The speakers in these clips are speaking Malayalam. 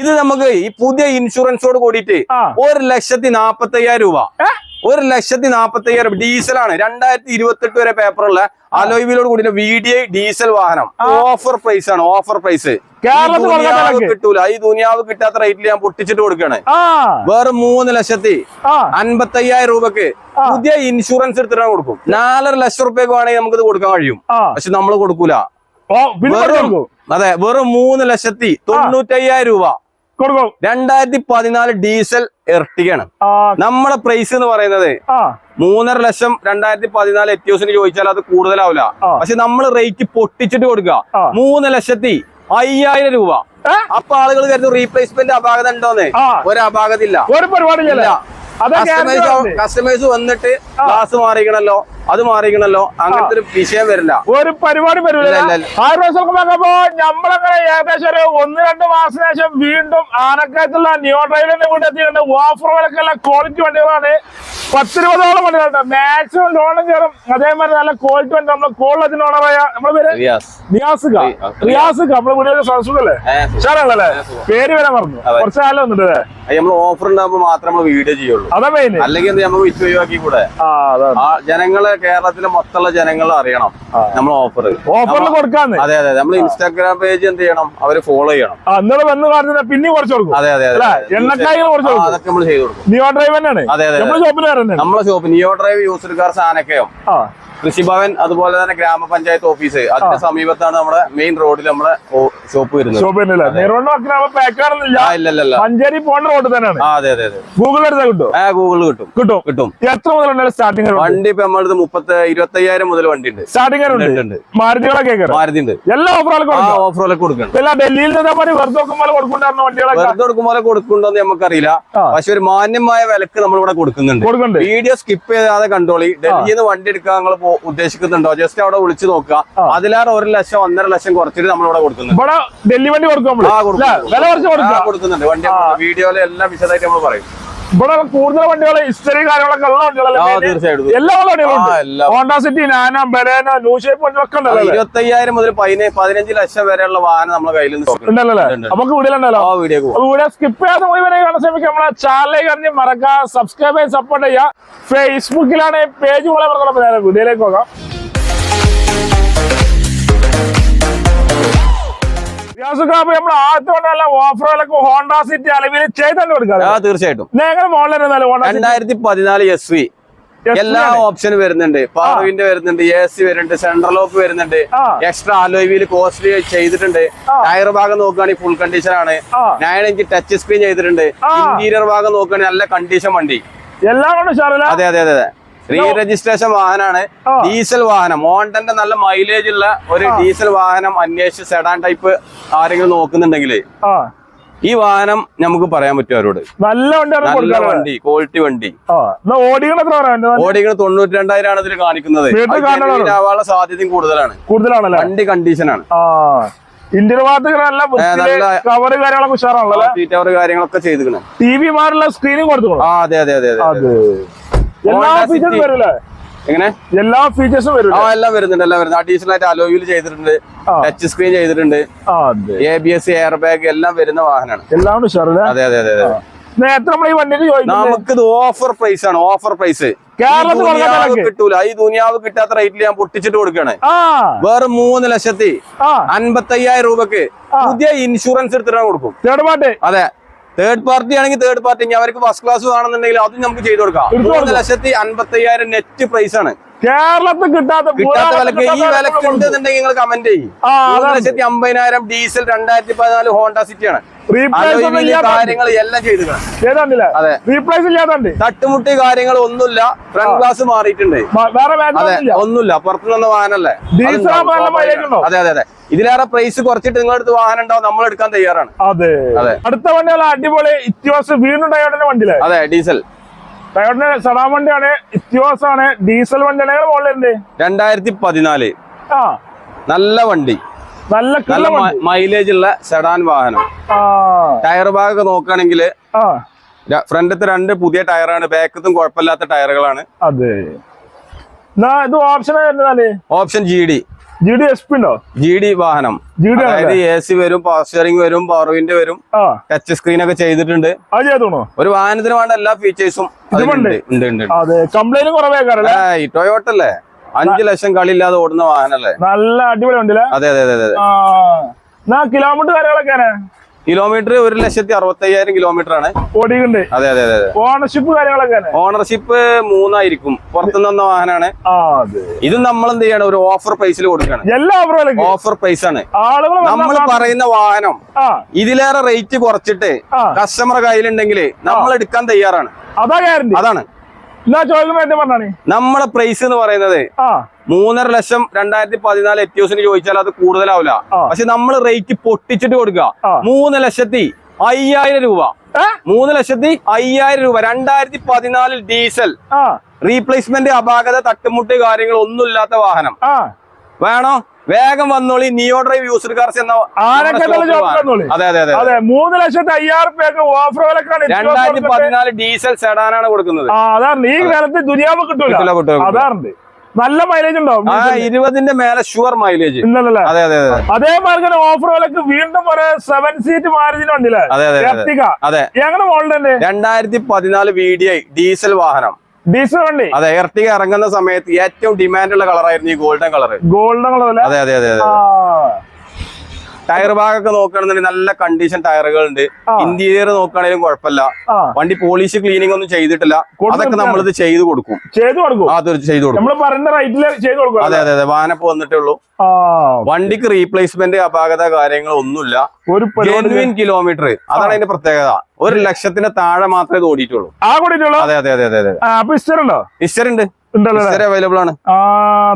ഇത് നമുക്ക് ഈ പുതിയ ഇൻഷുറൻസോട് കൂടിയിട്ട്. ഒരു ലക്ഷത്തി നാപ്പത്തി അയ്യായിരം രൂപ ഒരു ലക്ഷത്തി നാപ്പത്തി അയ്യായിരം ഡീസലാണ്. രണ്ടായിരത്തി ഇരുപത്തെട്ട് വരെ പേപ്പറുള്ള അലോയിലോട് കൂടി വി ഡി ഐ ഡീസൽ വാഹനം. ഓഫർ പ്രൈസ് ആണ്. ഓഫർ പ്രൈസ് കിട്ടൂല. ഈ ദുനിയാവ് കിട്ടാത്ത റേറ്റിൽ ഞാൻ പൊട്ടിച്ചിട്ട് കൊടുക്കാണ്. വേറെ മൂന്ന് ലക്ഷത്തി അൻപത്തയ്യായിരം അൻപത്തി അയ്യായിരം രൂപക്ക് പുതിയ ഇൻഷുറൻസ് എടുത്തിട്ട് കൊടുക്കും. നാലര ലക്ഷം റുപ്യക്ക് വേണമെങ്കിൽ നമുക്ക് ഇത് കൊടുക്കാൻ കഴിയും. പക്ഷെ നമ്മൾ കൊടുക്കൂല. വെറും അതെ വെറും മൂന്ന് ലക്ഷത്തി തൊണ്ണൂറ്റയ്യായിരം രൂപ. കൊടുക്കും. രണ്ടായിരത്തി പതിനാല് ഡീസൽ എർട്ടിഗാണ് നമ്മുടെ പ്രൈസ് എന്ന് പറയുന്നത് മൂന്നര ലക്ഷം രണ്ടായിരത്തി പതിനാല് എറ്റിയോസിന് ചോദിച്ചാൽ അത് കൂടുതലാവില്ല. പക്ഷെ നമ്മൾ റേറ്റ് പൊട്ടിച്ചിട്ട് കൊടുക്കുക. മൂന്ന് ലക്ഷത്തി അയ്യായിരം രൂപ? അപ്പൊ ആളുകൾ കരുതും റീപ്ലേസ്മെന്റ് അപാകത ഉണ്ടോന്ന്? ഒരു അപാകത ഇല്ല. ഒരു പരിപാടിയില്ല കസ്റ്റമേഴ്സ് വന്നിട്ട് ഗ്ലാസ് മാറിക്കണല്ലോ അത് മാറിക്കണല്ലോ അങ്ങനത്തെ ഒരു വിഷയം വരില്ല. ഒരു പരിപാടി വരില്ല. നോക്കുമ്പോ നമ്മളങ്ങനെ ഏകദേശം ഒരു ഒന്ന് രണ്ട് മാസത്തിന് ശേഷം വീണ്ടും ആനക്കയത്തുള്ള ന്യൂ ഡ്രൈവിന്റെ കൂടെ എത്തിയിട്ടുണ്ട്. ഓഫർ വിലക്കുള്ള ക്വാളിറ്റി വണ്ടികളാണ്. പത്തിരുപതോളം വണ്ടികളുണ്ട് മാക്സിമം ലോണും കയറും. അതേമാതിരി നല്ല ക്വാളിറ്റി വണ്ടി. നമ്മൾ കോളേജിന് ഓണറായ നമ്മളെ പേര്? റിയാസ്. നിയാസുക ആ, റിയാസുക നമ്മളെ വീട്ടിലെ ഉഷാറല്ലേ പേര് വരാൻ പറഞ്ഞു കുറച്ചു കാലം വന്നിട്ട് അല്ലേ? അത് നമ്മൾ ഓഫർ ഉണ്ടാകുമ്പോൾ മാത്രമേ നമ്മൾ വീഡിയോ ചെയ്യുള്ളൂ. അല്ലെങ്കിൽ എന്ത് നമുക്ക് വിറ്റ് ഒഴിവാക്കി കൂടെ? ജനങ്ങളെ കേരളത്തിലെ മൊത്തമുള്ള ജനങ്ങൾ അറിയണം നമ്മൾ ഓഫർ ഓഫറിൽ കൊടുക്കാന്ന്. അതെ അതെ നമ്മൾ ഇൻസ്റ്റാഗ്രാം പേജ് എന്ത് ചെയ്യണം? അവർ ഫോളോ ചെയ്യണം. പിന്നെയും കുറച്ച് കൊടുക്കും. അതെ അതെ അതൊക്കെ നമ്മൾ ചെയ്തു കൊടുക്കും. നിയോ ഡ്രൈവ് തന്നെയാണ്. അതെ, അതെ, ഷോപ്പിൽ നമ്മളെ ഷോപ്പ് നിയോ ഡ്രൈവ് യൂസർക്കാർ ആ. കൃഷിഭവൻ അതുപോലെ തന്നെ ഗ്രാമപഞ്ചായത്ത് ഓഫീസ്. അതിന്റെ സമീപത്താണ് നമ്മുടെ മെയിൻ റോഡിൽ നമ്മുടെ ഷോപ്പ് വരുന്നത്. ഷോപ്പ് മഞ്ചേരി പോണ്ട റോഡ് തന്നെയാണ്. അതെ അതെ അതെ. ഗൂഗിൾ എടുത്താൽ കിട്ടും? ആ ഗൂഗിളിൽ കിട്ടും. കിട്ടും. കിട്ടും. എത്ര മുതലുണ്ട് സ്റ്റാർട്ടിംഗ് വണ്ടി ഇപ്പൊ നമ്മളത് മുപ്പത്തി ഇരുപത്തയ്യായിരം മുതൽ വണ്ടി ഉണ്ട് സ്റ്റാർട്ടിംഗ്. മാരുതികളൊക്കെ മാരുതി ഉണ്ട് എല്ലാ ഓഫറുകളും ഓഫറുകളൊക്കെ കൊടുക്കണം ഇല്ല ഡൽഹിയിൽ ഇതേമാതിരി വെറുതെ നോക്കുമ്പോൾ കൊടുക്കുന്നുണ്ടായിരുന്ന വണ്ടികളൊക്കെ? വെറുതെ കൊടുക്കുമ്പോൾ കൊടുക്കുന്നുണ്ടോന്ന് നമുക്കറിയില്ല. പക്ഷെ ഒരു മാന്യമായ വിലക്ക് നമ്മൾ ഇവിടെ കൊടുക്കുന്നുണ്ട്. വീഡിയോ സ്കിപ്പ് ചെയ്യാതെ കണ്ടോളി. ഡൽഹിയിൽ നിന്ന് വണ്ടി എടുക്കാൻ നിങ്ങൾ ഉദ്ദേശിക്കുന്നുണ്ടോ? ജസ്റ്റ് അവിടെ വിളിച്ചു നോക്കുക. അതിലാറ് ഒരു ലക്ഷം ഒന്നര ലക്ഷം കുറച്ചിട്ട് നമ്മളിവിടെ കൊടുക്കുന്നുണ്ട്. ഇവിടെ വണ്ടി കൊടുക്കും വില കുറച്ച് കൊടുക്കുന്നുണ്ട്. വണ്ടി വീഡിയോയിൽ എല്ലാം വിശദമായിട്ട് നമ്മൾ പറയും. ഇവിടെ കൂടുതൽ വണ്ടികൾ ഹിസ്റ്ററി കാര്യങ്ങളൊക്കെ ഉള്ള വണ്ടികളല്ലേ എല്ലാ വണ്ടികളും. ഹോണ്ട സിറ്റി നാന ബലേന ന്യൂ ഷേപ്പ് വണ്ടികളൊക്കെ ഉണ്ടല്ലോ? ഇരുപത്തയ്യായിരം മുതൽ പതിനഞ്ച് ലക്ഷം വരെയുള്ള വാഹനം നമ്മുടെ കയ്യിൽ. ഉണ്ടല്ലോ. നമുക്ക് വീട്ടിലുണ്ടല്ലോ ആ വീഡിയോ സ്കിപ്പ് ചെയ്യാതെ മുഴുവനെ കാണാൻ ശ്രമിക്കുക നമ്മളെ ചാനലിലേക്ക് അറിഞ്ഞ് മറക്കുക സബ്സ്ക്രൈബ് ചെയ്ത് സപ്പോർട്ട് ചെയ്യുക ഫേസ്ബുക്കിലാണ് പേജ് പോലെ വീഡിയോയിലേക്ക് പോകാം നമ്മൾ ഓഫറുകളൊക്കെ ഹോണ്ട സിറ്റി അലവിൽ ചെയ്തു കൊടുക്കാം ആ തീർച്ചയായിട്ടും. ഞങ്ങൾ മോളിൽ രണ്ടായിരത്തി പതിനാല് എസ് വി എല്ലാ ഓപ്ഷനും വരുന്നുണ്ട്. പവർ വരുന്നുണ്ട് എ സി വരുന്നുണ്ട് സെൻട്രൽ ലോക്ക് വരുന്നുണ്ട്. എക്സ്ട്രാ അലോയിൽ കോസ്റ്റ്ലി ചെയ്തിട്ടുണ്ട്. ടയർ ഭാഗം നോക്കുകയാണെങ്കിൽ ഫുൾ കണ്ടീഷൻ ആണ്. നയൻ ഇഞ്ച് ടച്ച് സ്ക്രീൻ ചെയ്തിട്ടുണ്ട്. ഇന്റീരിയർ ഭാഗം നോക്കുകയാണെങ്കിൽ നല്ല കണ്ടീഷൻ വണ്ടി. എല്ലാം കൊണ്ട് അതെ അതെ അതെ അതെ. റീ രജിസ്ട്രേഷൻ വാഹനമാണ്. ഡീസൽ വാഹനം. മോണ്ടന്റെ നല്ല മൈലേജ് ഉള്ള ഒരു ഡീസൽ വാഹനം അന്വേഷിച്ച് സെഡാൻ ടൈപ്പ് ആരെങ്കിലും നോക്കുന്നുണ്ടെങ്കിൽ ആ ഈ വാഹനം നമുക്ക് പറയാൻ പറ്റും അവരോട്. നല്ല വണ്ടി ക്വാളിറ്റി വണ്ടി ഓടികൾ തൊണ്ണൂറ്റി രണ്ടായിരം ആണ് ഇതിൽ കാണിക്കുന്നത്. സാധ്യത കൂടുതലാണ് ആവാനുള്ള സാധ്യതയും കൂടുതലാണ്. വണ്ടി കണ്ടീഷനാണ് ഇന്ത്യൻ കവറ് കാര്യങ്ങളൊക്കെ ഉഷാറാണല്ലോ ടി വി മാറുള്ള സ്ക്രീനും കൊടുത്തു ആ അതെ അതെ അതെ. അത്. എല്ലാ ഫീച്ചേഴ്സും. വരില്ലേ? എങ്ങനെ? എല്ലാ ഫീച്ചേഴ്സും ആ വരില്ലേ? എല്ലാം വരുന്നുണ്ട് എല്ലാം വരുന്നുണ്ട്. അഡീഷണൽ ആയിട്ട് അലോയിൽ ചെയ്തിട്ടുണ്ട് ടച്ച് സ്ക്രീൻ ചെയ്തിട്ടുണ്ട്. A B S air bag എല്ലാം വരുന്ന വാഹനമാണ്. എല്ലാം അതെ അതെ അതെ അതെ. നേരത്തെ നമ്മൾ ഈ വണ്ടിക്ക് നമുക്കിത് ഓഫർ പ്രൈസ് ആണ് ഓഫർ പ്രൈസ് കേരളത്തിൽ. കിട്ടൂല. ഈ ദുനിയാവ് കിട്ടാത്ത റേറ്റിൽ ഞാൻ പൊട്ടിച്ചിട്ട് കൊടുക്കാണ്. ആ. വേറെ മൂന്ന് ലക്ഷത്തി അൻപത്തി അൻപത്തയ്യായിരം രൂപക്ക് പുതിയ ഇൻഷുറൻസ് എടുത്തിട്ടാണ് കൊടുക്കും. അതെ. തേർഡ് പാർട്ടി ആണെങ്കിൽ തേർഡ് പാർട്ടി അവർക്ക് ഫസ്റ്റ് ക്ലാസ് വേണമെന്നുണ്ടെങ്കിൽ അതും നമുക്ക് ചെയ്തു കൊടുക്കാം. മൂന്ന്. ലക്ഷത്തി അൻപത്തയ്യായിരം നെറ്റ് പ്രൈസ് ആണ്. കേരളത്തിൽ കിട്ടാത്ത കിട്ടാത്ത വിലക്ക് ഈ വിലക്ക് ഉണ്ടെന്നുണ്ടെങ്കിൽ നിങ്ങൾ കമന്റ് ചെയ്യും. മൂന്ന് ലക്ഷത്തി അമ്പതിനായിരം ഡീസൽ രണ്ടായിരത്തി പതിനാല് ഹോണ്ട സിറ്റി റീപ്ലേസ് കാര്യങ്ങൾ എല്ലാം ചെയ്തിട്ടുണ്ട്. അതെ. തട്ടുമുട്ടി കാര്യങ്ങൾ ഒന്നുമില്ല. ഫ്രണ്ട് ഗ്ലാസ് മാറിയിട്ടുണ്ട്. അതെ ഒന്നുമില്ല? പുറത്തുനിന്ന് വാഹനല്ലേ? അതെ അതെ അതെ ഇതിലേറെ പ്രൈസ് കുറച്ചിട്ട് നിങ്ങളടുത്ത് വാഹനം ഉണ്ടാവും. നമ്മൾ എടുക്കാൻ തയ്യാറാണ്. അതെ. അതെ. അടുത്ത വണ്ടികൾ അടിപൊളി ഇത്യോസ് വീണ്ടും ടയോട്ടിന്റെ വണ്ടിയിലെ? അതെ ഡീസൽ ടയോട്ടിന്റെ സഡാൻ വണ്ടിയാണ്. ഇത്യോസ് ആണ്. ഡീസൽ വണ്ടിയാണ് രണ്ടായിരത്തി പതിനാല്. ആ. നല്ല വണ്ടി. നല്ല നല്ല മൈലേജ് ഉള്ള സെഡാൻ വാഹനം. ടയർ ഭാഗമൊക്കെ നോക്കുകയാണെങ്കിൽ ഫ്രണ്ടത്തെ രണ്ട് പുതിയ ടയറാണ് ബാക്കത്തും കുഴപ്പമില്ലാത്ത ടയറുകളാണ് അതെ. ഇത് option G D G D S P ഉണ്ടോ? ജി ഡി വാഹനം. ജി ഡി അതായത് എ സി വരും പവർ സ്റ്റിയറിംഗ് വരും പവർ വിൻഡ് വരും. ടച്ച് സ്ക്രീൻ ഒക്കെ ചെയ്തിട്ടുണ്ട്. ഒരു വാഹനത്തിന് വേണ്ട എല്ലാ ഫീച്ചേഴ്സും? ഉണ്ട്. ഉണ്ട് ഉണ്ട് ടൊയോട്ട അല്ലേ? അഞ്ചു ലക്ഷം കളിയില്ലാതെ ഓടുന്ന വാഹനല്ലേ? നല്ല അടിപൊളി ഉണ്ടല്ലേ അതെ അതെ അതെ കിലോമീറ്റർ കാര്യങ്ങളൊക്കെയാണ് കിലോമീറ്റർ ഒരു ലക്ഷത്തി അറുപത്തി അയ്യായിരം കിലോമീറ്റർ ആണ്. ഓടിക്കുന്നുണ്ട് അതെ അതെ അതെ ഓണർഷിപ്പ് കാര്യങ്ങളൊക്കെ ഓണർഷിപ്പ് മൂന്നായിരിക്കും. പുറത്തുനിന്ന് വന്ന വാഹനമാണ് ഇത് നമ്മൾ എന്ത് ചെയ്യണം? ഒരു ഓഫർ പ്രൈസിൽ കൊടുക്കണം എല്ലാ ഓഫർ പ്രൈസ് ആണ്. നമ്മൾ പറയുന്ന വാഹനം ഇതിലേറെ റേറ്റ് കുറച്ചിട്ട് കസ്റ്റമർ കയ്യിലുണ്ടെങ്കിൽ നമ്മൾ എടുക്കാൻ തയ്യാറാണ്. അതാണ്. നമ്മളെ പ്രൈസ് എന്ന് പറയുന്നത് മൂന്നര ലക്ഷം രണ്ടായിരത്തി പതിനാല് എത്തിയോസിന് ചോദിച്ചാൽ അത് കൂടുതലാവില്ല. പക്ഷെ നമ്മൾ റേറ്റ് പൊട്ടിച്ചിട്ട് കൊടുക്കുക. മൂന്ന് ലക്ഷത്തി അയ്യായിരം രൂപ? മൂന്ന് ലക്ഷത്തി അയ്യായിരം രൂപ. രണ്ടായിരത്തി പതിനാലിൽ ഡീസൽ റീപ്ലേസ്മെന്റ് അപാകത തട്ടുമുട്ട് കാര്യങ്ങൾ ഒന്നുമില്ലാത്ത വാഹനം. ആ. വേണോ? വേഗം വന്നോളി. നിയോ ഡ്രൈവ് യൂസർ കാർസ് എന്ന? അതെ അതെ അതെ മൂന്ന് ലക്ഷത്തി അയ്യായിരം രൂപയൊക്കെ ഓഫർ വിലക്കാണ് രണ്ടായിരത്തി പതിനാല് ഡീസൽ സെഡാനാണ് കൊടുക്കുന്നത്. അതാണ്. ഈ കാലത്ത് ദുനിയാവ് കിട്ടൂല. അതാറുണ്ട് നല്ല മൈലേജ് ഉണ്ടോ? ആ ഇരുപതിന്റെ മേലെ ഷുവർ മൈലേജ് അതെ അതെ അതെ അതേമാതിരി തന്നെ ഓഫർ വിലക്ക് വീണ്ടും ഒരു സെവൻ സീറ്റ് മാരുതിന് അതെ എങ്ങനെ തന്നെ രണ്ടായിരത്തി പതിനാല് വി ഡി ഐ ഡീസൽ വാഹനം. ഡീസൽ വണ്ടി? അതെ എർട്ടിക ഇറങ്ങുന്ന സമയത്ത് ഏറ്റവും ഡിമാൻഡ് ഉള്ള കളറായിരുന്നു ഈ ഗോൾഡൻ കളർ ഗോൾഡൻ കളർ അതെ അതെ അതെ അതെ. ടയർ ഭാഗമൊക്കെ നോക്കുകയാണെന്നുണ്ടെങ്കിൽ നല്ല കണ്ടീഷൻ ടയറുകൾ ഉണ്ട്. ഇന്റീരിയർ നോക്കുകയാണെങ്കിലും കുഴപ്പമില്ല. വണ്ടി പോളിഷ് ക്ലീനിങ് ഒന്നും ചെയ്തിട്ടില്ല. അതൊക്കെ നമ്മളിത് ചെയ്തു കൊടുക്കും. ചെയ്തു കൊടുക്കും? അത് ചെയ്ത് കൊടുക്കും. അതെ അതെ അതെ. വാനപ്പ് വന്നിട്ടേ ഉള്ളൂ. വണ്ടിക്ക് റീപ്ലേസ്മെന്റ് അപാകത കാര്യങ്ങൾ ഒന്നുമില്ല. ജെനുവിൻ കിലോമീറ്റർ അതാണ് അതിന്റെ പ്രത്യേകത. ഒരു ലക്ഷത്തിന് താഴെ മാത്രമേ ഇത് ഓടിയിട്ടുള്ളൂ. അതെ അതെ അതെ അതെ അതെ. ഇസ്റ്റർ ഉണ്ടോ? ഹിസ്റ്റർ ഉണ്ട്? അവൈലബിൾ ആണ്. ആ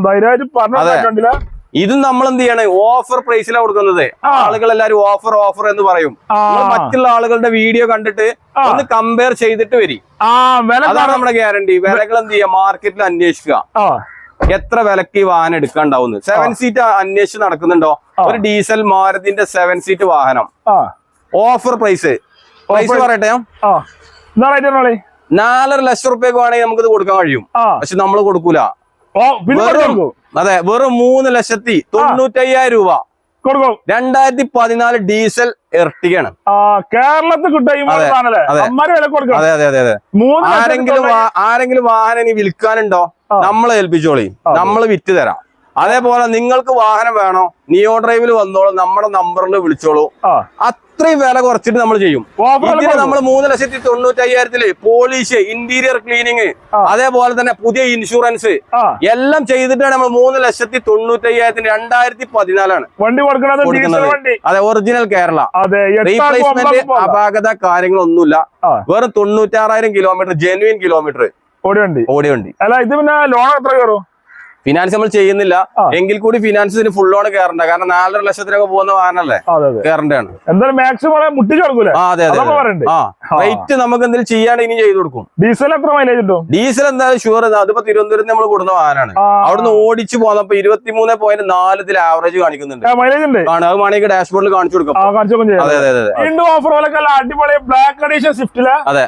ധൈര്യമായിട്ട് പറഞ്ഞില്ല ഇതും നമ്മൾ എന്ത് ചെയ്യണേ ഓഫർ പ്രൈസിലാണ് കൊടുക്കുന്നത്. ആളുകൾ എല്ലാരും ഓഫർ ഓഫർ എന്ന് പറയും. മറ്റുള്ള ആളുകളുടെ വീഡിയോ കണ്ടിട്ട് ഒന്ന് കമ്പയർ ചെയ്തിട്ട് വരി. അതാണ് നമ്മുടെ ഗ്യാരണ്ടി വിലകൾ എന്ത് ചെയ്യുക മാർക്കറ്റിൽ അന്വേഷിക്കുക. എത്ര വിലക്ക് ഈ വാഹനം എടുക്കാണ്ടാവുന്നു? സെവൻ സീറ്റ് അന്വേഷിച്ച് നടക്കുന്നുണ്ടോ? ഒരു ഡീസൽ മാരുതിന്റെ സെവൻ സീറ്റ് വാഹനം. ഓഫർ പ്രൈസ് പ്രൈസ് പറയട്ടെ? നാലര ലക്ഷം റുപ്യക്ക് വേണമെങ്കിൽ നമുക്ക് ഇത് കൊടുക്കാൻ കഴിയും. പക്ഷെ നമ്മൾ കൊടുക്കൂല. അതെ വെറും മൂന്ന് ലക്ഷത്തി തൊണ്ണൂറ്റയ്യായിരം രൂപ. കൊടുക്കും. രണ്ടായിരത്തി പതിനാല് ഡീസൽ എർട്ടികയാണ് കേരളത്തിൽ കിട്ടും ആരെങ്കിലും ആരെങ്കിലും വാഹനം ഇനി വിൽക്കാനുണ്ടോ. നമ്മളെ ഏൽപ്പിച്ചോളി. നമ്മൾ നമ്മൾ വിറ്റ് തരാം. അതേപോലെ നിങ്ങൾക്ക് വാഹനം വേണോ? നിയോ ഡ്രൈവിൽ വന്നോളൂ. നമ്മുടെ നമ്പറിൽ വിളിച്ചോളൂ. അത്രയും വില കുറച്ചിട്ട് നമ്മൾ ചെയ്യും. ഇതിന് നമ്മൾ മൂന്ന് ലക്ഷത്തി തൊണ്ണൂറ്റി അയ്യായിരത്തിൽ പോളിഷ് ഇന്റീരിയർ ക്ലീനിങ് അതേപോലെ തന്നെ പുതിയ ഇൻഷുറൻസ് എല്ലാം ചെയ്തിട്ടാണ് നമ്മൾ മൂന്ന് ലക്ഷത്തി തൊണ്ണൂറ്റി അയ്യായിരത്തിന് രണ്ടായിരത്തി പതിനാലാണ് വണ്ടി കൊടുക്കുന്നത് അതെ ഒറിജിനൽ കേരള. റീപ്ലേസ്മെന്റ് അപാകത കാര്യങ്ങളൊന്നുമില്ല. വെറും തൊണ്ണൂറ്റാറായിരം കിലോമീറ്റർ ജെനുവിൻ കിലോമീറ്റർ ഓടിയുണ്ട് ഓടിയുണ്ട് അല്ല ഇത് പിന്നെ ലോൺ എത്ര കയറും? ഫിനാൻസ് നമ്മൾ ചെയ്യുന്നില്ല. എങ്കിൽ കൂടി ഫിനാൻസിന് ഫുൾ ഓൺ കയറണ്ട. കാരണം നാലര ലക്ഷത്തിനൊക്കെ പോകുന്ന അതെ കയറേണ്ടതാണ്. എന്തായാലും മാക്സിമം മുട്ടിച്ചു കൊടുക്കൂലേ? അതെ അതെ. റേറ്റ് നമുക്ക് എന്തെങ്കിലും ചെയ്യാണ്ട് ഇനി ചെയ്തു കൊടുക്കും. ഡീസൽ എത്ര മൈലേജ് കിട്ടും? ഡീസൽ എന്തായാലും ഷുവർ അതിപ്പോ തിരുവനന്തപുരത്ത് നമ്മൾ കൊടുക്കുന്ന വാഹനമാണ്. അവിടുന്ന് ഓടിച്ചു പോന്നപ്പോ ഇരുപത്തിമൂന്ന് പോയിന്റ് നാലിൽ ആവറേജ് കാണിക്കുന്നുണ്ട്. മൈലേജ് ഉണ്ട്. ആണ് അത് വേണമെങ്കിൽ ഡാഷ്ബോർഡിൽ കാണിച്ചു കൊടുക്കാം. അതെ അതെ അതെ അടിപൊളി ബ്ലാക്ക് അഡീഷൻ സ്വിഫ്റ്റിൽ അതെ.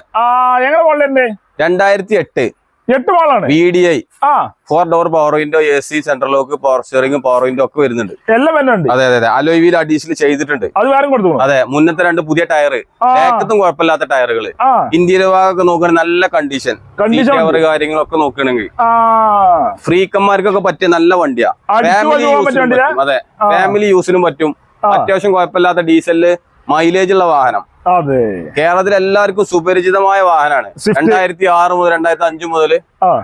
എങ്ങനെ രണ്ടായിരത്തി എട്ട്. എട്ട് വാളാണ്. വി ഡി ഐ ആ. Four door power window A C central lock power steering power window ഒക്കെ വരുന്നുണ്ട്. എല്ലാം വരുന്നുണ്ട് അതെ അതെ അലോയ് വീൽ അഡീഷണൽ ചെയ്തിട്ടുണ്ട്. അത് വേറെ കൊടുത്തു അതെ മുന്നത്തെ രണ്ട് പുതിയ ടയർ ബാക്കത്തും കുഴപ്പമില്ലാത്ത ടയറുകൾ ഇന്ത്യയിലെ ഭാഗമൊക്കെ നോക്കുകയാണെങ്കിൽ നല്ല കണ്ടീഷൻ കണ്ടീഷൻ കവർ കാര്യങ്ങളൊക്കെ നോക്കുകയാണെങ്കിൽ ഫ്രീക്കന്മാർക്കൊക്കെ പറ്റിയ നല്ല വണ്ടിയാ. ഫാമിലി അതെ ഫാമിലി യൂസിനും പറ്റും. അത്യാവശ്യം കുഴപ്പമില്ലാത്ത ഡീസലിൽ മൈലേജ് ഉള്ള വാഹനം. അതെ. കേരളത്തിൽ എല്ലാവർക്കും സുപരിചിതമായ വാഹനമാണ്. രണ്ടായിരത്തി ആറ് മുതൽ രണ്ടായിരത്തി അഞ്ചു മുതൽ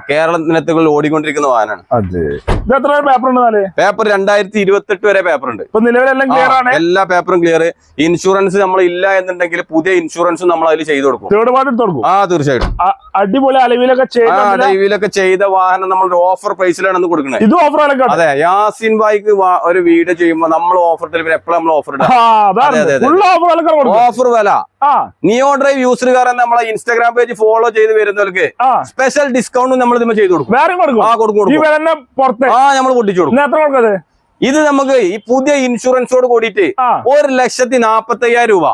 കേരള നിരത്തുകളിൽ ഓടിക്കൊണ്ടിരിക്കുന്ന വാഹനമാണ്. പേപ്പർ പേപ്പർ രണ്ടായിരത്തി ഇരുപത്തെട്ട് വരെ പേപ്പർ ഉണ്ട്. എല്ലാ പേപ്പറും ക്ലിയർ ഇൻഷുറൻസ് നമ്മൾ ഇല്ല എന്നുണ്ടെങ്കിൽ പുതിയ ഇൻഷുറൻസും നമ്മൾ അതിൽ ചെയ്തു കൊടുക്കും. ആ തീർച്ചയായിട്ടും. അടിപൊളി അലവിലൊക്കെ ചെയ്ത് വാഹനം നമ്മൾ ഓഫർ പ്രൈസിലാണ് കൊടുക്കുന്നത്. ഇത് ഓഫർ അതെ യാസിൻ ബായിക്ക് ഒരു വീഡിയോ ചെയ്യുമ്പോൾ നമ്മൾ ഓഫർ എപ്പോഴും നമ്മൾ ഓഫർ ഇടാം? ഓഫർ വില നിയോ ഡ്രൈവ് യൂസറുകാരൻ നമ്മളെ ഇൻസ്റ്റാഗ്രാം പേജ് ഫോളോ ചെയ്ത് വരുന്നവർക്ക് സ്പെഷ്യൽ ഡിസ്കൗണ്ട് നമ്മൾ ഇതിന് ചെയ്തു കൊടുക്കും. ആ നമ്മൾ പൊട്ടിച്ചു കൊടുക്കും. ഇത്? നമുക്ക് ഈ പുതിയ ഇൻഷുറൻസോട് കൂടിയിട്ട് ഒരു ലക്ഷത്തി നാപ്പത്തി അയ്യായിരം രൂപ.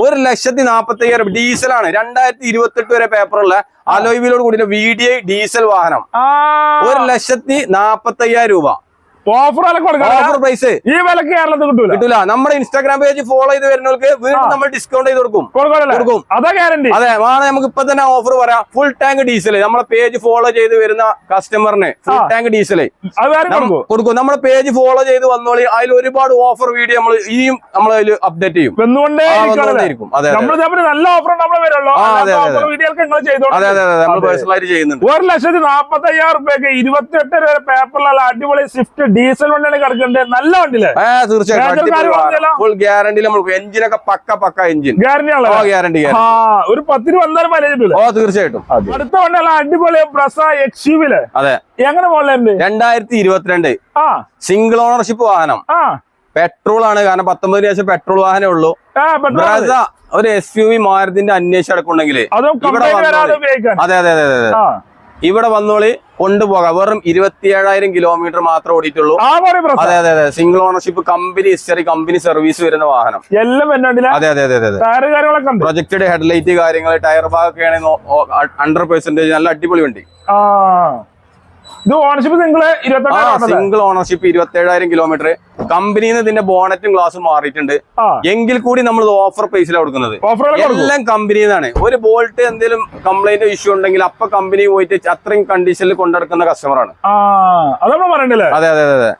ഒരു ലക്ഷത്തി നാപ്പത്തി അയ്യായിരം ഡീസലാണ് രണ്ടായിരത്തി ഇരുപത്തെട്ട് വരെ പേപ്പറുള്ള അലോയിവിലോട് കൂടി വി ഡി ഐ ഡീസൽ വാഹനം. ഒരു ലക്ഷത്തി നാപ്പത്തി അയ്യായിരം രൂപ. ഓഫർ ഓഫർ പ്രൈസ് ഈ വിലക്ക് കേരളത്തിൽ കിട്ടൂല. കിട്ടൂല. നമ്മുടെ ഇൻസ്റ്റാഗ്രാം പേജ് ഫോളോ ചെയ്ത് വരുന്നവർക്ക് വീണ്ടും നമ്മൾ ഡിസ്കൗണ്ട് ചെയ്ത് കൊടുക്കും. കൊടുക്കും. അതാ ഗ്യാരണ്ടി അതെ വേണേ നമുക്ക് ഇപ്പൊ തന്നെ ഓഫർ പറയാം. ഫുൾ ടാങ്ക് ഡീസൽ നമ്മളെ പേജ് ഫോളോ ചെയ്ത് വരുന്ന കസ്റ്റമറിന് ഫുൾ ടാങ്ക് ഡീസൽ കൊടുക്കും? നമ്മുടെ പേജ് ഫോളോ ചെയ്ത് വന്നോളി. അതിൽ ഒരുപാട് ഓഫർ വീഡിയോ നമ്മൾ ഇനിയും നമ്മൾ അതിൽ അപ്ഡേറ്റ് ചെയ്യും. നല്ല ഓഫർ ഒരു ലക്ഷത്തി നാപ്പത്തി അയ്യായിരം റുപ്യക്ക് ഇരുപത്തിയെട്ട് രൂപ പേപ്പറിലുള്ള അടിപൊളി സ്വിഫ്റ്റ് ഡീസൽ വണ്ടിയാണ് കിടക്കുന്നത് നല്ല വണ്ടിയില്ലേ? ആ തീർച്ചയായിട്ടും ഗ്യാരണ്ടി നമ്മൾ എഞ്ചിനൊക്കെ പക്ക പക്ക എഞ്ചിൻ. ഗ്യാരണ്ടി ഗ്യാരണ്ടി ഒരു പത്ത് രൂപ എന്തായാലും ഓ തീർച്ചയായിട്ടും. അടുത്ത വണ്ടിയല്ല അടിപൊളി പ്രസ എക്സ് യുവിൽ അതെ. എങ്ങനെ പോലെ രണ്ടായിരത്തി ഇരുപത്തിരണ്ട് സിംഗിൾ ഓണർഷിപ്പ് വാഹനം. ആ. പെട്രോൾ ആണ് കാരണം പത്തൊമ്പതിന് ശേഷം പെട്രോൾ വാഹനമേ ഉള്ളൂ. ഒരു എസ് യു വി മാരുതിന്റെ അന്വേഷണം അടക്കുണ്ടെങ്കിൽ അതും ഇവിടെ അതെ അതെ അതെ ഇവിടെ വന്നോളി. കൊണ്ടുപോകാം. വെറും ഇരുപത്തിയേഴായിരം കിലോമീറ്റർ മാത്രം ഓടിയിട്ടുള്ളൂ. അതെ അതെ അതെ. Single ownership company history company service വരുന്ന വാഹനം. എല്ലാം അതെ അതെ അതെ അതെ പ്രൊജക്റ്റഡ് ഹെഡ്ലൈറ്റ് കാര്യങ്ങൾ ടയർ ഭാഗമൊക്കെ ആണെങ്കിൽ ഹൺഡ്രഡ് പെർസെന്റേജ് നല്ല അടിപൊളി വണ്ടി. ഇത് ഓണർഷിപ്പ് സിംഗിൾ സിംഗിൾ ഓണർഷിപ്പ് ഇരുപത്തേഴായിരം കിലോമീറ്റർ കമ്പനിയിൽ നിന്ന് ഇതിന്റെ ബോണറ്റും ഗ്ലാസും മാറിയിട്ടുണ്ട്. എങ്കിൽ കൂടി നമ്മൾ ഓഫർ പ്രൈസിലാണ് കൊടുക്കുന്നത്. എല്ലാം കമ്പനിയിൽ നിന്നാണ് ഒരു ബോൾട്ട് എന്തെങ്കിലും കംപ്ലൈന്റ് ഇഷ്യൂ ഉണ്ടെങ്കിൽ അപ്പൊ കമ്പനി പോയിട്ട് അത്രയും കണ്ടീഷനിൽ കൊണ്ടെടുക്കുന്ന കസ്റ്റമറാണ് അത് അതെ അതെ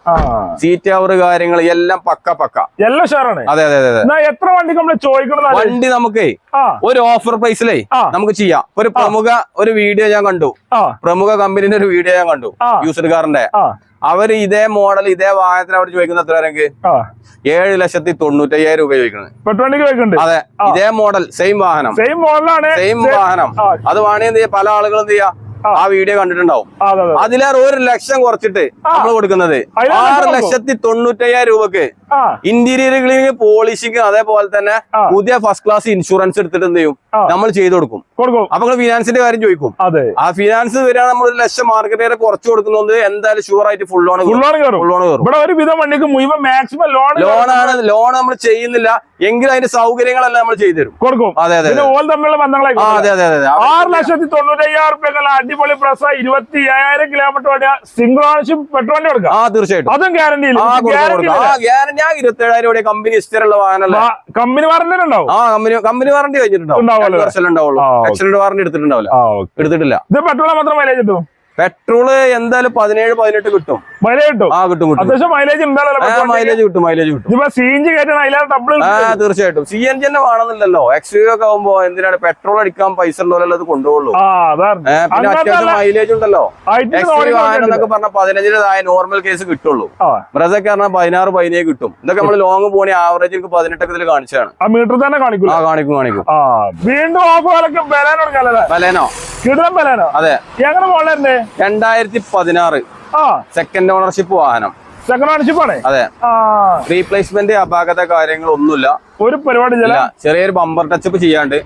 സീറ്റ് അവർ കാര്യങ്ങൾ എല്ലാം പക്ക പക്ക. എല്ലാം ഷെയറാണ് അതെ അതെ അതെ എത്ര വണ്ടി നമ്മൾ ചോദിക്കണം വണ്ടി നമുക്ക് ഒരു ഓഫർ പ്രൈസിലേ നമുക്ക് ചെയ്യാം. ഒരു പ്രമുഖ ഒരു വീഡിയോ ഞാൻ കണ്ടു. പ്രമുഖ കമ്പനിന്റെ ഒരു വീഡിയോ ഞാൻ കണ്ടു. ആ. യൂസർ കാറിന്റെ അവർ ഇതേ മോഡൽ ഇതേ വാഹനത്തിന് അവർ ചോദിക്കുന്ന എത്ര വരെങ്കിൽ ആ. ഏഴ് ലക്ഷത്തി തൊണ്ണൂറ്റയ്യായിരം രൂപ ചോദിക്കുന്നത് വെക്കുന്നുണ്ട് അതെ ഇതേ മോഡൽ സെയിം വാഹനം. സെയിം മോഡലാണ് സെയിം വാഹനം. അത് വേണമെങ്കിൽ പല ആളുകളും എന്ത് ചെയ്യാം? ആ. വീഡിയോ കണ്ടിട്ടുണ്ടാവും. അതിലേറെ ഒരു ലക്ഷം കുറച്ചിട്ട്. നമ്മൾ കൊടുക്കുന്നത്. ആറ്. ലക്ഷത്തി തൊണ്ണൂറ്റയ്യായിരം രൂപക്ക് ഇന്റീരിയർ ക്ലീനിങ് പോളിഷിങ് അതേപോലെ തന്നെ. പുതിയ ഫസ്റ്റ് ക്ലാസ് ഇൻഷുറൻസ് എടുത്തിട്ട് എന്ത് ചെയ്യും? നമ്മൾ ചെയ്തു കൊടുക്കും. അപ്പൊ നിങ്ങൾ ഫിനാൻസിന്റെ കാര്യം ചോദിക്കും. ആ ഫിനാൻസ് വരാൻ നമ്മൾ ഒരു ലക്ഷം മാർക്കറ്റ് വരെ കുറച്ച് കൊടുക്കുന്നത് എന്തായാലും ഷുവർ ആയിട്ട് ഫുൾ ലോൺ ഫുൾ ലോൺ കയറും ഫുൾ ലോൺ ഇവിടെ ഒരു വിധം വണ്ടിക്ക് മുഴുവൻ മാക്സിമം ലോൺ ലോണാണ് ലോൺ നമ്മൾ ചെയ്യുന്നില്ല. എങ്കിലും അതിന്റെ സൗകര്യങ്ങളെല്ലാം നമ്മൾ ചെയ്തു തരും. കൊടുക്കും. അതെ അതെ ഓൾ തമ്മിലുള്ള ബന്ധങ്ങളായി അതെ അതെ അതെ ആറ് ലക്ഷത്തി തൊണ്ണൂറ്റയ്യായിരം റുപ്യക്കുള്ള അടിപൊളി പ്രസ ഇരുപത്തി അയ്യായിരം കിലോമീറ്റർ ഓടിയ സിംഗിൾ ഓണർഷിപ്പ് പെട്രോൾ കൊടുക്കാം. ആ തീർച്ചയായിട്ടും. അതും ഗ്യാരണ്ടി ഗ്യാരണ്ടി ആ ആ ഇരുപത്തേഴായിരം രൂപ കമ്പനി ഹിസ്റ്ററുള്ള വാഹനമല്ല? കമ്പനി വാറന്റി ഉണ്ടാവും. ആ കമ്പനി കമ്പനി. ആക്സിഡന്റ് വാറണ്ടി എടുത്തിട്ടുണ്ടാവില്ല. എടുത്തിട്ടില്ല. ഇത് പെട്രോൾ മാത്രം മൈലേജ് കിട്ടും? പെട്രോൾ എന്തായാലും പതിനേഴ് പതിനെട്ട് കിട്ടും. മൈലേജ് കിട്ടും. ആ കിട്ടും കിട്ടും. അത്യാവശ്യം മൈലേജ് മൈലേജ് കിട്ടും മൈലേജ് കിട്ടും ഇപ്പൊ സി എൻ ജി കയറ്റണം അതിലാണ് ഡബിൾ ആ തീർച്ചയായിട്ടും. സി എൻ ജി തന്നെ വേണമെന്നില്ലല്ലോ. എക്സ് യു ഒക്കെ ആവുമ്പോ എന്തിനാണ് പെട്രോൾ അടിക്കാൻ പൈസ ഉള്ളവരല്ലോ അത് കൊണ്ടുപോകുള്ളൂ പിന്നെ അത്യാവശ്യം മൈലേജ് ഉണ്ടല്ലോ. എന്നൊക്കെ പറഞ്ഞ പതിനഞ്ചിന് താഴെ നോർമൽ കേസ് കിട്ടുള്ളൂ ബ്രസൊക്കെ പറഞ്ഞാൽ പതിനാറ് പതിനേഴ് കിട്ടും. ഇതൊക്കെ നമ്മൾ ലോങ് പോണി ആവറേജ് എനിക്ക് പതിനെട്ടൊക്കെ ഇതിൽ കാണിച്ചാണ് മീറ്റർ തന്നെ കാണിക്കും ആ കാണിക്കും കാണിക്കും. വീണ്ടും ബലേനോ കിടം ബലാനോ അതെ. എങ്ങനെ രണ്ടായിരത്തി പതിനാറ്. സെക്കൻഡ് ഓണർഷിപ്പ് വാഹനം. സെക്കൻഡ് ഓണർഷിപ്പ് ആണ്? അതെ. റീപ്ലേസ്മെന്റ് അപാകത കാര്യങ്ങളൊന്നുമില്ല. ഒരു പരിപാടി ഇല്ല ചെറിയൊരു ബമ്പർ ടച്ചപ്പ് ചെയ്യാണ്ട്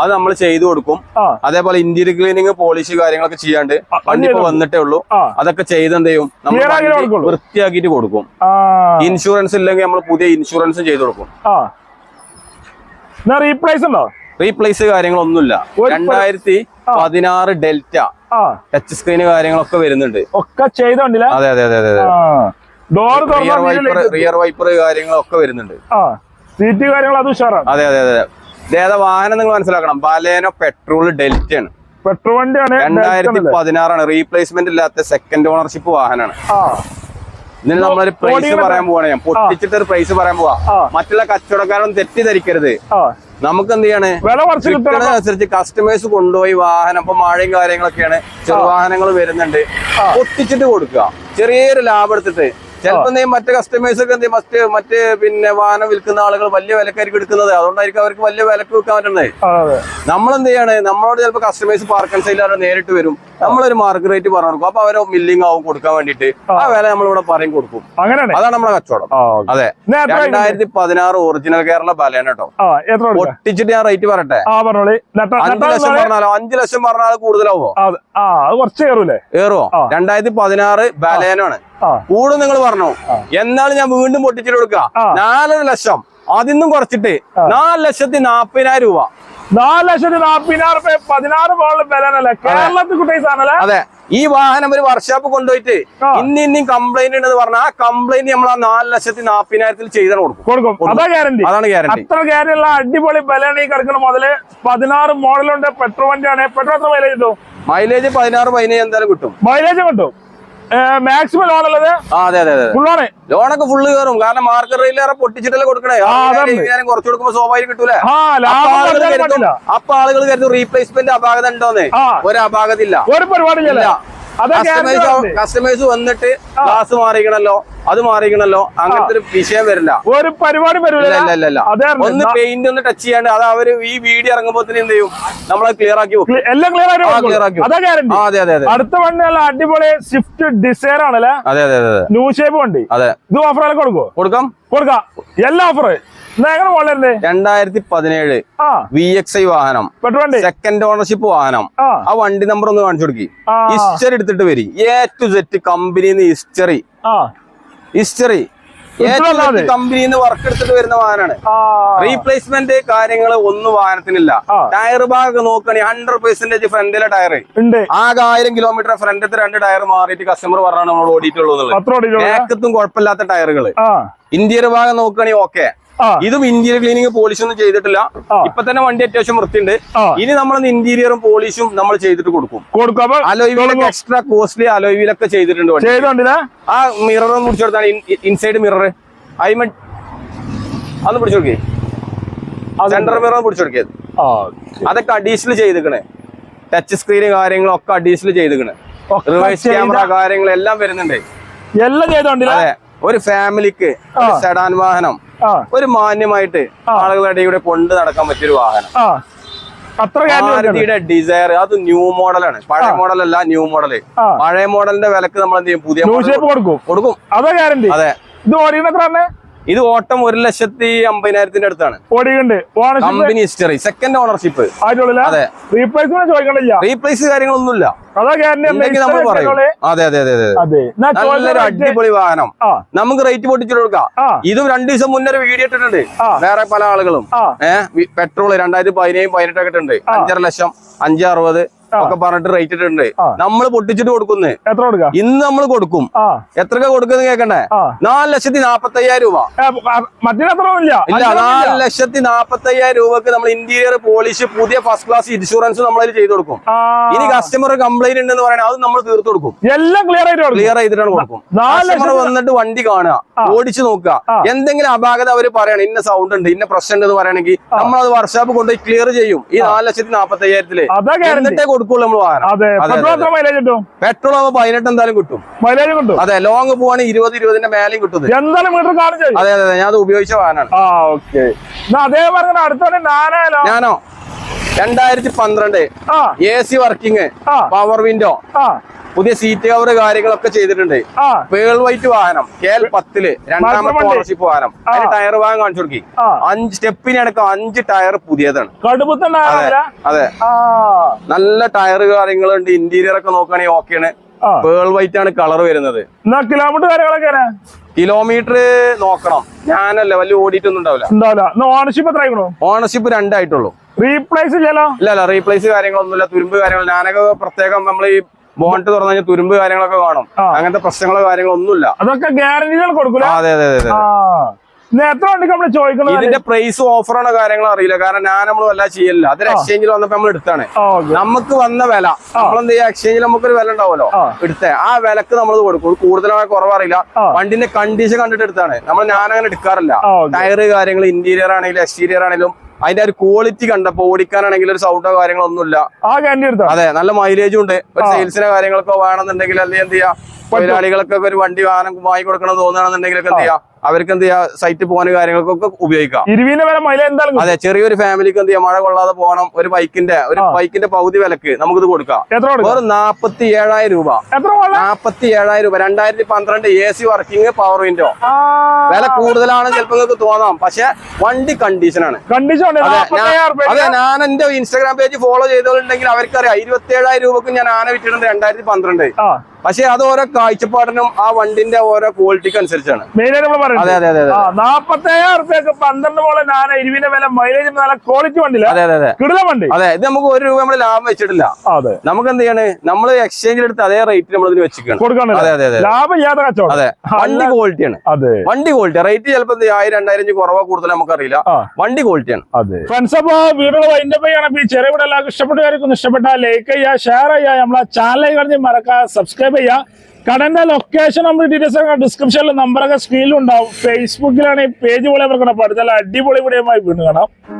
അത് നമ്മൾ ചെയ്തു കൊടുക്കും. അതേപോലെ ഇന്റീരിയർ ക്ലീനിങ് പോളിഷ് കാര്യങ്ങളൊക്കെ ചെയ്യാണ്ട് വണ്ടി ഇപ്പൊ വന്നിട്ടേ ഉള്ളൂ. അതൊക്കെ ചെയ്തെന്തെയും ചെയ്യും നമ്മൾ. വൃത്തിയാക്കിയിട്ട് കൊടുക്കും. ഇൻഷുറൻസ് ഇല്ലെങ്കിൽ നമ്മൾ പുതിയ ഇൻഷുറൻസും ചെയ്തു കൊടുക്കും. റീപ്ലേസ് ഉണ്ടോ? റീപ്ലേസ് കാര്യങ്ങളൊന്നുമില്ല. രണ്ടായിരത്തി പതിനാറ് ഡെൽറ്റ ടച്ച് സ്ക്രീൻ കാര്യങ്ങളൊക്കെ വരുന്നുണ്ട്. ഒക്കെ ചെയ്തോണ്ടില്ല? അതെ അതെ അതെ അതെ door rear wiper rear wiper കാര്യങ്ങളൊക്കെ വരുന്നുണ്ട്. സീറ്റ് കാര്യങ്ങൾ അത് ഉഷാറാണ്. അതെ അതെ അതെ ഇതേതാ വാഹനം നിങ്ങൾ മനസ്സിലാക്കണം? ബലേനോ പെട്രോൾ ഡെൽറ്റ ആണ്. പെട്രോൾ വണ്ടിയാണ് രണ്ടായിരത്തി പതിനാറാണ് റീപ്ലേസ്മെന്റ് ഇല്ലാത്ത സെക്കൻഡ് ഓണർഷിപ്പ് വാഹനമാണ്. ഇതിന് നമ്മളൊരു പ്രൈസ് പറയാൻ പോവാണ്. ഞാൻ പൊട്ടിച്ചിട്ട് ഒരു പ്രൈസ് പറയാൻ പോവാ. മറ്റുള്ള കച്ചവടക്കാരൊന്നും തെറ്റിദ്ധരിക്കരുത്. നമുക്ക് എന്ത് ചെയ്യാണ് വില കുറച്ച് കസ്റ്റമേഴ്സ് കൊണ്ടുപോയി വാഹനം ഇപ്പൊ മഴയും കാര്യങ്ങളൊക്കെയാണ്. ചെറുവാഹനങ്ങൾ വരുന്നുണ്ട്. ഒത്തിച്ചിട്ട് കൊടുക്കുക. ചെറിയൊരു ലാഭം എടുത്തിട്ട് ചിലപ്പോ നീ മറ്റു കസ്റ്റമേഴ്സ് ഒക്കെ എന്ത് മസ്റ്റ് മറ്റ് മറ്റ് പിന്നെ വാഹനം വിൽക്കുന്ന ആളുകൾ വലിയ വിലക്കാർക്ക് എടുക്കുന്നത്. അതുകൊണ്ടായിരിക്കും അവർക്ക് വലിയ വിലക്ക് വിൽക്കാൻ അതെ നമ്മൾ എന്ത് ചെയ്യാണ് നമ്മളോട് ചിലപ്പോൾ കസ്റ്റമേഴ്സ് പാർക്ക് ആൻഡ് സെയിൽ നേരിട്ട് വരും. നമ്മളൊരു മാർക്ക് റേറ്റ് പറഞ്ഞു കൊടുക്കും അപ്പൊ അവരെ മില്ലിംഗ് ആവും കൊടുക്കാൻ വേണ്ടിട്ട് ആ. വില നമ്മളിവിടെ പറയും കൊടുക്കും. അങ്ങനെയാണ്? അതാണ് നമ്മുടെ കച്ചവടം. അതെ? രണ്ടായിരത്തി പതിനാറ് ഒറിജിനൽ കേരള ബലേന കേട്ടോ. പൊട്ടിച്ചിട്ട് ഞാൻ റേറ്റ് പറയട്ടെ. അഞ്ചു ലക്ഷം പറഞ്ഞാലോ? അഞ്ചു ലക്ഷം പറഞ്ഞാൽ കൂടുതലാവോ ആ ആ അത് കുറച്ച് ആ. രണ്ടായിരത്തി പതിനാറ് ബലേനോ ആണ് ആ കൂടും നിങ്ങൾ പറഞ്ഞു? എന്നാലും ഞാൻ വീണ്ടും പൊട്ടിച്ചിട്ട് കൊടുക്കുക ആ. നാലര ലക്ഷം. അതിന്നും കുറച്ചിട്ട് നാല് ലക്ഷത്തി നാപ്പതിനായിരം രൂപ. നാല് ലക്ഷത്തി നാപ്പതിനായിരം രൂപ പതിനാറ് മോളിൽ ബലാനല്ലേ കേരളത്തിൽ കുട്ടി സാധനല്ലേ? അതെ. ഈ വാഹനം ഒരു വർക്ക്ഷോപ്പ് കൊണ്ടുപോയിട്ട് ഇന്ന് ഇന്നും കംപ്ലൈന്റ് ഉണ്ടെന്ന് പറഞ്ഞാൽ ആ കംപ്ലൈന്റ് നമ്മൾ ആ നാല് ലക്ഷത്തി നാപ്പതിനായിരത്തിൽ ചെയ്ത് കൊടുക്കും. കൊടുക്കും. അതാ ഗ്യാരണ്ടി അതാണ് ഗ്യാരണ്ടി അത്ര ഗ്യാരണ്ടി ഉള്ള അടിപൊളി ബലാണ് ഈ കിടക്കുന്ന മുതൽ പതിനാറ് മോഡലുണ്ട് പെട്രോൾ വണ്ടിയാണ്. പെട്രോൾ എത്ര മൈലേജ് കിട്ടും? മൈലേജ് പതിനാറ് പതിനേഴ് എന്തായാലും കിട്ടും. മൈലേജ് കിട്ടും. മാക്സിമം ലോൺ ഉള്ളത് ആ അതെ അതെ ഫുൾ ഫുള്ളാണ് ലോണൊക്കെ ഫുള്ള് കയറും. കാരണം മാർക്കറ്റ് റെയിലേറെ പൊട്ടിച്ചിട്ടല്ലേ കൊടുക്കണേ. കുറച്ച് കൊടുക്കുമ്പോ സ്വാഭാവികം കിട്ടൂലേ? അപ്പൊ ആളുകൾ കരുതും റീപ്ലേസ്മെന്റ് അപാകത ഉണ്ടോന്ന്. ഒരു അപാകത ഇല്ല. ഒരു പരിപാടി കസ്റ്റമൈസ് കസ്റ്റമേഴ്സ് കസ്റ്റമേഴ്സ് വന്നിട്ട് ഗ്ലാസ് മാറിക്കണല്ലോ അത് മാറിക്കണല്ലോ അങ്ങനത്തെ ഒരു വിഷയം വരില്ല. ഒരു പരിപാടി വരില്ല. ഒന്ന് പെയിന്റ് ഒന്ന് ടച്ച് ചെയ്യാണ്ട് അത് അവർ ഈ വീഡിയോ ഇറങ്ങുമ്പോ എന്ത് ചെയ്യും? നമ്മളത് ക്ലിയർ ആക്കി എല്ലാം ക്ലിയർ ആയിട്ട് ആക്കി അതാ അതെ അതെ അടുത്ത വണ്ടി നല്ല അടിപൊളി സ്വിഫ്റ്റ് ഡിസൈർ ആണല്ലേ? അതെ അതെ അതെ ന്യൂ ഷേപ്പ് വണ്ടി അതെ. ഇത് ഓഫർ കൊടുക്കും കൊടുക്കാം. കൊടുക്കാം. എല്ലാ ഓഫർ വളരെ രണ്ടായിരത്തി പതിനേഴ് വി എക്സ് ഐ വാഹനം. സെക്കൻഡ് ഓണർഷിപ്പ് വാഹനം. ആ. വണ്ടി നമ്പർ ഒന്ന് കാണിച്ചു കൊടുക്കി. ഹിസ്റ്ററി എടുത്തിട്ട് വരി. എ ടു സെറ്റ് കമ്പനിന്ന് ഹിസ്റ്ററി ഹിസ്റ്ററി കമ്പനിന്ന് വർക്ക് എടുത്തിട്ട് വരുന്ന വാഹനമാണ്. റീപ്ലേസ്മെന്റ് കാര്യങ്ങൾ ഒന്നും വാഹനത്തിനില്ല. ടയർ ഭാഗം നോക്കുകയാണെങ്കിൽ ഹൺഡ്രഡ് പെർസെന്റേജ് ഫ്രണ്ടിലെ ടയർ ആകെ ആയിരം കിലോമീറ്റർ ഫ്രണ്ടത്തെ രണ്ട് ടയർ മാറിയിട്ട് കസ്റ്റമർ പറഞ്ഞാണ് നമ്മൾ ഓടിയിട്ടുള്ളത് ബാക്കത്തും കുഴപ്പമില്ലാത്ത ടയറുകൾ ഇന്ത്യയുടെ ഭാഗം നോക്കുകയാണെങ്കിൽ ഓക്കെ ഇതും ഇന്റീരിയർ ക്ലീനിങ് പോളിഷ് ഒന്നും ചെയ്തിട്ടില്ല. ഇപ്പൊ തന്നെ വണ്ടി അത്യാവശ്യം വൃത്തിയുണ്ട്. ഇനി നമ്മൾ ഇന്റീരിയറും പോളിഷും നമ്മൾ ചെയ്തിട്ട് കൊടുക്കും. കൊടുക്കും. അലോയിലൊക്കെ അലോയ് എക്സ്ട്രാ കോസ്റ്റ്ലി അലോയിലൊക്കെ ചെയ്തിട്ടുണ്ട് ചെയ്തോണ്ടില്ല ആ മിററും ഒന്ന് പിടിച്ചു കൊടുത്താണ് ഇൻസൈഡ് മിറർ അയിമ അത് പിടിച്ചു കൊടുക്കേ. സെന്റർ മിറർ പിടിച്ചു കൊടുക്കിയത് അതൊക്കെ അഡീഷണൽ ചെയ്തിക്കണേ. ടച്ച് സ്ക്രീന് കാര്യങ്ങളും ഒക്കെ അഡീഷണൽ ചെയ്തിക്കണേ. റിവേഴ്സ് ചെയ്ത- ക്യാമറ കാര്യങ്ങളെല്ലാം വരുന്നുണ്ട്. എല്ലാം ചെയ്തോണ്ടില്ല ഒരു ഫാമിലിക്ക് സെഡാൻ വാഹനം. ഒരു മാന്യമായിട്ട് ആളുകളുടെ ഇവിടെ കൊണ്ട് നടക്കാൻ പറ്റിയൊരു വാഹനം. അത്രയുടെ അത്ര മാരുതിയുടെ ഡിസയർ അത് ന്യൂ മോഡലാണ് പഴയ മോഡൽ അല്ല ന്യൂ മോഡൽ പഴയ മോഡലിന്റെ വിലക്ക് നമ്മൾ എന്ത് ചെയ്യും? പുതിയ കൊടുക്കും. കൊടുക്കും. അതാ ഇത് തന്നെ ഇത് ഓട്ടം ഒരു ലക്ഷത്തി അമ്പതിനായിരത്തിന്റെ അടുത്താണ്. കമ്പനി ഹിസ്റ്ററി സെക്കൻഡ് ഓണർഷിപ്പ് അതെ. റീപ്ലേസ് കാര്യങ്ങളൊന്നുമില്ല. നമ്മൾ പറയും. അതെ അതെ അതെ നല്ലൊരു അടിപൊളി വാഹനം. നമുക്ക് റേറ്റ് പൊട്ടിച്ചിട്ട് കൊടുക്കാം. ഇതും രണ്ടു ദിവസം മുന്നേ ഒരു വീഡിയോ ഇട്ടിട്ടുണ്ട്. വേറെ പല ആളുകളും. ഏഹ് പെട്രോൾ രണ്ടായിരത്തി പതിനേഴ് പതിനെട്ടൊക്കെ ഇട്ടുണ്ട് അഞ്ചര ലക്ഷം അഞ്ച് അറുപത് ആ. ഒക്കെ പറഞ്ഞിട്ട് റേറ്റ് ഇട്ടിട്ടുണ്ട്. നമ്മൾ നമ്മൾ പൊട്ടിച്ചിട്ട് കൊടുക്കുന്നേ. എത്ര കൊടുക്കാം? ഇന്ന് നമ്മൾ കൊടുക്കും. എത്ര എത്രക്ക കൊടുക്കുന്നത് കേക്കണ്ടേ? നാല് ലക്ഷത്തി നാപ്പത്തി അയ്യായിരം രൂപ ഇല്ല? നാല് ലക്ഷത്തി നാപ്പത്തി അയ്യായിരം രൂപക്ക് നമ്മൾ ഇന്റീരിയർ പോളിഷ് പുതിയ ഫസ്റ്റ് ക്ലാസ് ഇൻഷുറൻസ് നമ്മൾ അതിൽ ചെയ്ത് കൊടുക്കും. ഇനി കസ്റ്റമർ കംപ്ലൈന്റ് ഉണ്ടെന്ന് പറയണേ അത് നമ്മൾ തീർത്ത് കൊടുക്കും. എല്ലാം ക്ലിയർ ആയിട്ട് ക്ലിയർ ചെയ്തിട്ടാണ് കൊടുക്കും. നാല് കസ്റ്റമർ വന്നിട്ട് വണ്ടി കാണുക. ഓടിച്ചു നോക്കുക. എന്തെങ്കിലും അപാകത അവർ പറയണം ഇന്ന സൗണ്ട് ഉണ്ട് ഇന്ന പ്രശ്നം ഉണ്ട് എന്ന് പറയണെങ്കിൽ നമ്മൾ അത് വർക്ക്ഷോപ്പ് കൊണ്ടുപോയി ക്ലിയർ ചെയ്യും. ഈ നാല് ലക്ഷത്തി നാപ്പത്തി അയ്യായിരത്തിൽ അതാ എന്നിട്ടേ കൊടുക്കുള്ളൂ നമ്മൾ വാഹനം പെട്രോൾ എത്ര മൈലേജ് കിട്ടും? പെട്രോൾ ആവുമ്പോൾ പതിനെട്ട് എന്തായാലും കിട്ടും. മൈലേജ് കിട്ടും? അതെ ലോങ് പോവാണെങ്കിൽ ഇരുപത് ഇരുപതിന്റെ മേലെയും കിട്ടും. എന്തായാലും മീറ്റർ കാണിച്ചു അതെ അതെ ഞാൻ അത് ഉപയോഗിച്ച വാഹനമാണ്. ആ ഓക്കെ എന്നാ അതേ പറഞ്ഞ ഞാനോ? രണ്ടായിരത്തി പന്ത്രണ്ട് A C working power window പുതിയ സീറ്റ് കവർ കാര്യങ്ങളൊക്കെ ചെയ്തിട്ടുണ്ട്. പേൾ വൈറ്റ് വാഹനം കെ എൽ പത്തിൽ രണ്ടാമത്തെ ഓണർഷിപ്പ് വാഹനം. അതിന് ടയർ വാങ്ങാൻ കാണിച്ചു കൊടുക്കി. അഞ്ച് അഞ്ച് സ്റ്റെപ്പിനടക്കം അഞ്ച് ടയർ പുതിയതാണ്. അതെ നല്ല ടയർ കാര്യങ്ങളുണ്ട് ഇന്റീരിയർ ഒക്കെ നോക്കുകയാണെങ്കിൽ ഓക്കെയാണ് പേൾ വൈറ്റ് ആണ് കളർ വരുന്നത്. കിലോമീറ്റർ കാര്യങ്ങളൊക്കെ കിലോമീറ്റർ നോക്കണം. ഞാനല്ല വലിയ ഓടിയിട്ടൊന്നും ഉണ്ടാവില്ല. ഓണർഷിപ്പ് എത്ര ഓണർഷിപ്പ് രണ്ടായിട്ടുള്ളൂ. റീപ്ലേസ് ചെയ്യാലോ ഇല്ല റീപ്ലേസ് കാര്യങ്ങളൊന്നുമില്ല തുരുമ്പ് കാര്യങ്ങൾ. ഞാനൊക്കെ പ്രത്യേകം നമ്മൾ ഈ ബോണ്ട് തുറന്നു കഴിഞ്ഞാൽ തുരുമ്പ് കാര്യങ്ങളൊക്കെ കാണും. അങ്ങനത്തെ പ്രശ്നങ്ങളോ കാര്യങ്ങളൊന്നുമില്ല അതൊക്കെ ഗ്യാരണ്ടികൾ കൊടുക്കൂല? ആ, അതെ അതെ അതെ അതെ. എത്ര വണ്ടിക്ക് ഇതിന്റെ പ്രൈസ് ഓഫറാണോ കാര്യങ്ങളോ അറിയില്ല. കാരണം ഞാൻ നമ്മൾ വല്ല ചെയ്യലില്ല. അതൊരു എക്സ്ചേഞ്ചിൽ വന്നപ്പോ നമ്മൾ എടുത്താണ്. നമുക്ക് വന്ന വില. നമ്മളെന്ത് ചെയ്യാ? എക്സ്ചേഞ്ചിൽ നമുക്കൊരു വില ഉണ്ടാവുമല്ലോ. എടുത്തേ. ആ വിലക്ക് നമ്മൾ കൊടുക്കും. കൂടുതലായ കുറവറിയില്ല. വണ്ടിന്റെ കണ്ടീഷൻ കണ്ടിട്ട് എടുത്താണ്. നമ്മൾ ഞാൻ അങ്ങനെ എടുക്കാറില്ല. ടയർ കാര്യങ്ങൾ ഇന്റീരിയർ ആണെങ്കിലും എക്സ്റ്റീരിയർ ആണെങ്കിലും അതിന്റെ ഒരു ക്വാളിറ്റി കണ്ടപ്പോ ഓടിക്കാനാണെങ്കിൽ ഒരു സൗണ്ടോ കാര്യങ്ങളോ ഒന്നുമില്ല. അതെ നല്ല മൈലേജും ഉണ്ട്. ഒരു ആ. കാര്യങ്ങളൊക്കെ വേണമെന്നുണ്ടെങ്കിൽ അല്ലെങ്കിൽ എന്ത് ചെയ്യാ? തൊഴിലാളികൾക്കൊക്കെ ഒരു വണ്ടി വാഹനം വാങ്ങി കൊടുക്കണം തോന്നുകയാണെന്നുണ്ടെങ്കിലൊക്കെ എന്ത് ചെയ്യാ? അവർക്ക് എന്ത് ചെയ്യാ? സൈറ്റ് പോകാനും കാര്യങ്ങൾക്കൊക്കെ ഉപയോഗിക്കാം. അതെ ചെറിയൊരു ഫാമിലിക്ക് എന്ത് ചെയ്യാം? മഴ കൊള്ളാതെ പോകണം. ഒരു ബൈക്കിന്റെ ഒരു ബൈക്കിന്റെ പകുതി വിലക്ക് നമുക്കിത് കൊടുക്കാം. വെറും നാപ്പത്തി ഏഴായിരം രൂപ നാപ്പത്തി ഏഴായിരം രൂപ. രണ്ടായിരത്തി പന്ത്രണ്ട് A C working power window വില കൂടുതലാണ് ചിലപ്പോൾ നിങ്ങൾക്ക് തോന്നാം. പക്ഷെ വണ്ടി കണ്ടീഷനാണ് കണ്ടീഷൻ അതെ ഞാൻ- എന്റെ ഇൻസ്റ്റാഗ്രാം പേജ് ഫോളോ ചെയ്തോണ്ടെങ്കിൽ അവർക്കറിയാം. ഇരുപത്തി ഏഴായിരം രൂപക്ക് ഞാൻ ആന വിറ്റിട്ടുണ്ട് രണ്ടായിരത്തി പന്ത്രണ്ട്. പക്ഷെ അത് ഓരോ കാഴ്ചപ്പാടിനും ആ വണ്ടിന്റെ ഓരോ ക്വാളിറ്റിക്ക് അനുസരിച്ചാണ്. നാപ്പത്തേഴായിരം പന്ത്രണ്ട് പോലെ ഞാൻ ഇരുവിന്റെ വില മൈലേജ് നല്ല ക്വാളിറ്റി വണ്ടിയില്ല അതെ അതെ അതെ. വണ്ടി. അതെ ഇത് നമുക്ക് ഒരു രൂപ നമ്മൾ ലാഭം വെച്ചിട്ടില്ല. അതെ. നമുക്ക് എന്ത് ചെയ്യാണ്? നമ്മൾ എക്സ്ചേഞ്ചിൽ എടുത്ത് അതേ റേറ്റ് നമ്മൾ ഇതിന് വെച്ചിരിക്കണം അതെ അതെ അതെ ലാഭം കച്ചവടം. അതെ. വണ്ടി ക്വാളിറ്റിയാണ് അതെ. വണ്ടി ക്വാളിറ്റി റേറ്റ് ചിലപ്പോൾ ആയിരം രണ്ടായിരം കുറവോ കൂടുതൽ നമുക്കറിയില്ല. വണ്ടി ക്വാളിറ്റിയാണ് അതെ. ഫ്രണ്ട്സ് അപ്പൊ വീഡിയോ വൈൻഡ് അപ്പ് ചെയ്യണം ഈ ചെറിയ വീഡിയോ എല്ലാവർക്കും ഇഷ്ടപ്പെട്ടായിരിക്കും ഇഷ്ടപ്പെട്ടാൽ ലൈക്ക് ചെയ്യുക ഷെയർ ചെയ്യുക. നമ്മളെ ചാനൽ കഴിഞ്ഞ് മറക്കാം സബ്സ്ക്രൈബ് ചെയ്യുക കടന്റെ ലൊക്കേഷൻ നമ്മൾ ഡീറ്റെയിൽസ് ഡിസ്ക്രിപ്ഷനിൽ നമ്പറൊക്കെ സ്ക്രീനിലുണ്ടാവും ഫേസ്ബുക്കിലാണ് ഈ പേജ് പോലെ ഇവർക്കുണ്ട് അപ്പോൾ അടിപൊളി വീഡിയോ വീണ്ടും കാണാം.